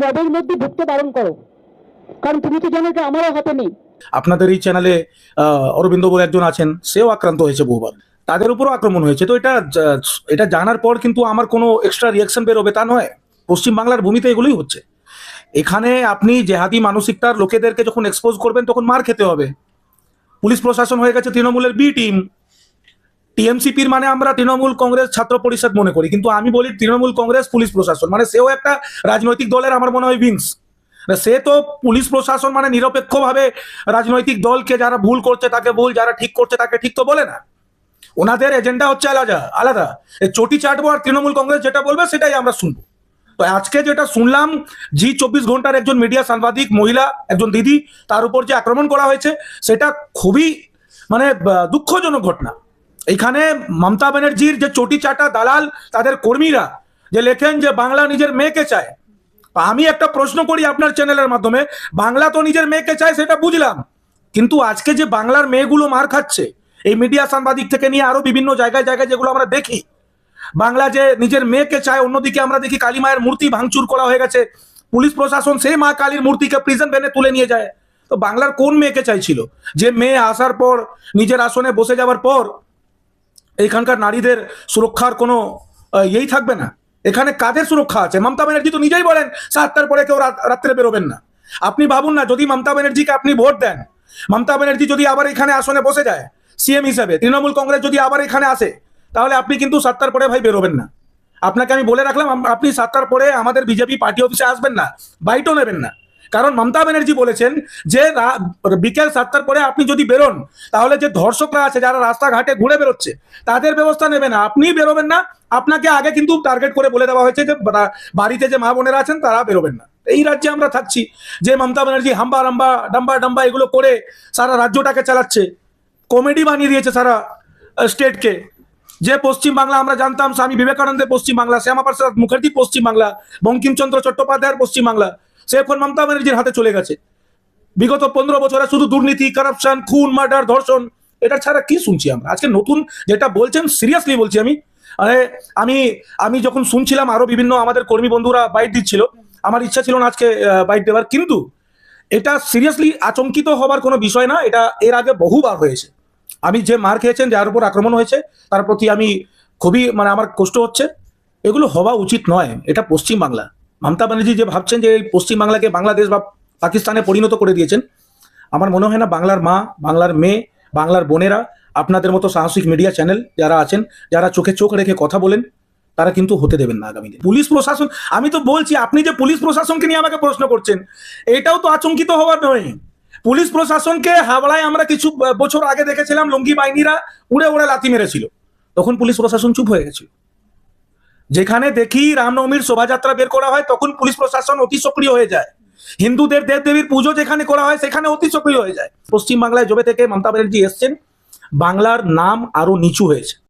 মবের মধ্যে ঢুকতে বারণ করো। কারণ তুমি তো জানো যে আমারও হাতে নেই। আপনাদের এই চ্যানেলে অরবিন্দ বলে একজন আছেন, সেও আক্রান্ত হয়েছে বহুবার। তাদের উপরও আক্রমণ হয়েছে। তো এটা এটা জানার পর কিন্তু আমার কোনো এক্সট্রা রিয়াকশন বেরোবে তা নয়। পশ্চিমবাংলার ভূমিতে এগুলোই হচ্ছে। এখানে আপনি জেহাদি মানসিকতার লোকেদেরকে যখন এক্সপোজ করবেন, তখন মার খেতে হবে। পুলিশ প্রশাসন হয়ে গেছে, তৃণমূলের বি টিম টিএমসিপির মানে আমরা তৃণমূল কংগ্রেস ছাত্র পরিষদ মনে করি। কিন্তু আমি বলি তৃণমূল কংগ্রেস পুলিশ প্রশাসন। মানে সেও একটা রাজনৈতিক দলের আমার মনে হয় উইংস। সে তো পুলিশ প্রশাসন মানে নিরপেক্ষভাবে রাজনৈতিক দলকে যারা ভুল করছে তাকে ভুল, যারা ঠিক করছে তাকে ঠিক তো বলে না। ওনাদের এজেন্ডা হচ্ছে আলাদা আলাদা। চটি চাটবো আর তৃণমূল কংগ্রেস যেটা বলবে সেটাই আমরা শুনব। তো আজকে যেটা শুনলাম, জি চব্বিশ ঘণ্টার একজন মিডিয়া সাংবাদিক, মহিলা, একজন দিদি, তার উপর যে আক্রমণ করা হয়েছে, সেটা খুবই মানে দুঃখজনক ঘটনা। এখানে মমতা ব্যানার্জির যে চটি চাটা দালাল, তাদের কর্মীরা যে লেখেন যে বাংলা নিজের মেয়েকে চায়। আমি একটা প্রশ্ন করি আপনার চ্যানেলের মাধ্যমে, বাংলা তো নিজের মেয়েকে চায় সেটা বুঝলাম। কিন্তু আজকে যে বাংলার মেয়েগুলো মার খাচ্ছে, এই মিডিয়া সাংবাদিক থেকে নিয়ে আরও বিভিন্ন জায়গায় জায়গায় যেগুলো আমরা দেখি, বাংলা যে নিজের মেয়েকে চায়, অন্যদিকে আমরা দেখি কালী মায়ের মূর্তি ভাঙচুর করা হয়ে গেছে, পুলিশ প্রশাসন সেই মা কালীর মূর্তিকে প্রিজন ভ্যানে তুলে নিয়ে যায়। তো বাংলার কোন মেয়েকে চাইছিল? যে মেয়ে আসার পর, নিজের আসনে বসে যাওয়ার পর এখানকার নারীদের সুরক্ষার কোনো ইয়েই থাকবে না। এখানে কাদের সুরক্ষা আছে? মমতা ব্যানার্জি তো নিজেই বলেন সাতটার পরে কেউ রাত- রাত্রে বেরোবেন না। আপনি ভাবুন না, যদি মমতা ব্যানার্জিকে আপনি ভোট দেন, মমতা ব্যানার্জি যদি আবার এখানে আসনে বসে যায়, সিএম হিসেবে, তৃণমূল কংগ্রেস যদি আবার এখানে আসে, তাহলে আপনি কিন্তু সাতটার পরে ভাই বেরোবেন না। আপনাকে আমি বলে রাখলাম আপনি সাতটার পরে আমাদের বিজেপি পার্টি অফিসে আসবেন না, বাইটও নেবেন না। কারণ মমতা ব্যানার্জি বলেছেন যে বিকেল সাতটার পরে আপনি যদি বেরোন, তাহলে যে ধর্ষকরা আছে যারা রাস্তাঘাটে ঘুরে বেরোচ্ছে, তাদের ব্যবস্থা নেবে না। আপনি বেরোবেন না, আপনাকে আগে কিন্তু টার্গেট করে বলে দেওয়া হয়েছে যে বাড়িতে যে মা বোনেরা আছেন তারা বেরোবেন না। এই রাজ্যে আমরা থাকছি, যে মমতা ব্যানার্জি হাম্বা রাম্বা, ডাম্বা ডাম্বা এগুলো করে সারা রাজ্যটাকে চালাচ্ছে। কমেডি বানিয়ে দিয়েছে সারা স্টেটকে। যে পশ্চিম বাংলা আমরা জানতাম, স্বামী বিবেকানন্দের পশ্চিম বাংলা, শ্যামাপ্রসাদ মুখার্জি পশ্চিম বাংলা, বঙ্কিমচন্দ্র চট্টোপাধ্যায়ের পশ্চিম বাংলা সে এখন মমতা ব্যানার্জির হাতে চলে গেছে। বিগত পনেরো বছরে শুধু দুর্নীতি কারাপশন খুন মার্ডার ধর্ষণ, এটা ছাড়া কি শুনছি আমরা? আজকে নতুন যেটা বলছেন সিরিয়াসলি বলছি আমি। আমি আমি যখন শুনছিলাম, আরও বিভিন্ন আমাদের কর্মী বন্ধুরা বাইট দিচ্ছিল। আমার ইচ্ছা ছিল না আজকে বাইট দেওয়ার, কিন্তু এটা সিরিয়াসলি আচমকিত হবার কোনো বিষয় না, এটা এর আগে বহুবার হয়েছে। আমি যে মার খেয়েছেন, যার উপর আক্রমণ হয়েছে, তার প্রতি আমি খুবই মানে আমার কষ্ট হচ্ছে। এগুলো হওয়া উচিত নয়, এটা পশ্চিম বাংলা মমতা ব্যানার্জি যে ভাবছেন যে এই পশ্চিম বাংলাকে বাংলাদেশ বা পাকিস্তানে পরিণত করে দিয়েছেন, আমার মনে হয় না বাংলার মা, বাংলার মেয়ে, বাংলার বোনেরা, আপনাদের মতো সাহসিক মিডিয়া চ্যানেল যারা আছেন, যারা চোখে চোখ রেখে কথা বলেন, তারা কিন্তু হতে দেবেন না আগামী পুলিশ প্রশাসন, আমি তো বলছি, আপনি যে পুলিশ প্রশাসনকে নিয়ে আমাকে প্রশ্ন করছেন, এটাও তো আচমকিত হওয়ার নয়। পুলিশ প্রশাসনকে হাওড়ায় আমরা কিছু বছর আগে দেখেছিলাম, লুঙ্গি বাহিনীরা উড়ে উড়ে লাথি মেরেছিল। তখন পুলিশ প্রশাসন চুপ হয়ে গেছিল। যেখানে দেখি রামনবমীর শোভাযাত্রা বের করা হয়, তখন পুলিশ প্রশাসন অতি সক্রিয় হয়ে যায়। হিন্দুদের দেব দেবীর পুজো যেখানে করা হয়, সেখানে অতি সক্রিয় হয়ে যায়। পশ্চিম বাংলায় জবে থেকে মমতা ব্যানার্জি এসছেন, বাংলার নাম আরও নিচু হয়েছে।